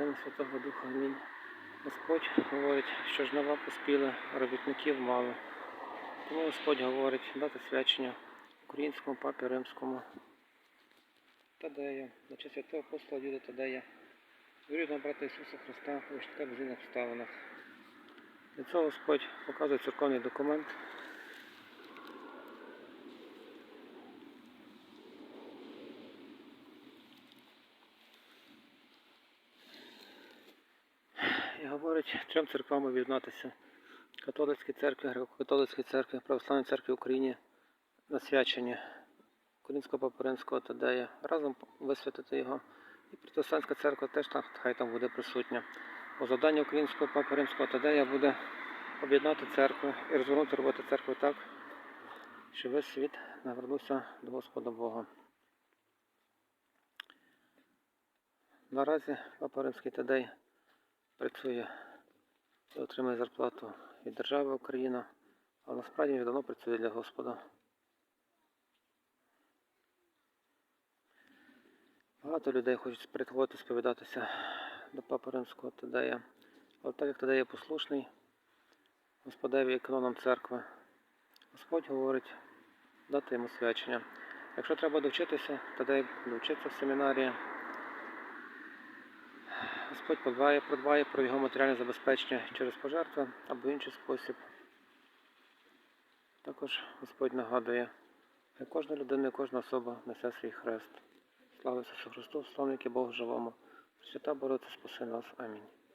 Сина Святого Духа. Амінь. Господь говорить, що жнива поспіли, робітників мало. Тому Господь говорить дати свячення українському папі римському Тадея, на честь святого апостола Юда Тадея, вірного брата Ісуса Христа у важких безвинних обставинах. Для цього Господь показує церковний документ. І говорить трьом церквам об'єднатися. Католицькій церкві, греко-католицькій церкві, Православній церкві України на свячення Українського Папи Римського Тадея. Разом висвятити його. І протестантська церква теж там, хай там буде присутня. Бо завдання Українського Папи Римського Тадея буде об'єднати церкву і розвернути роботу церкви так, щоб весь світ навернувся до Господа Бога. Наразі Папа Римський Тадей працює і отримує зарплату від держави Україна, але насправді він давно працює для Господа. Багато людей хочуть приходити сповідатися до Папи Римського Тадея. Але так як Тадей є послушний Господеві і церкви, Господь говорить дати йому свячення. Якщо треба довчитися, Тадей довчиться в семінарії. Господь подбає, продбає про його матеріальне забезпечення через пожертви або інший спосіб. Також Господь нагадує, що кожна людина і кожна особа несе свій хрест. Слава Ісусу Христу, славники Богу живому. Свята Бороться, спаси нас. Амінь.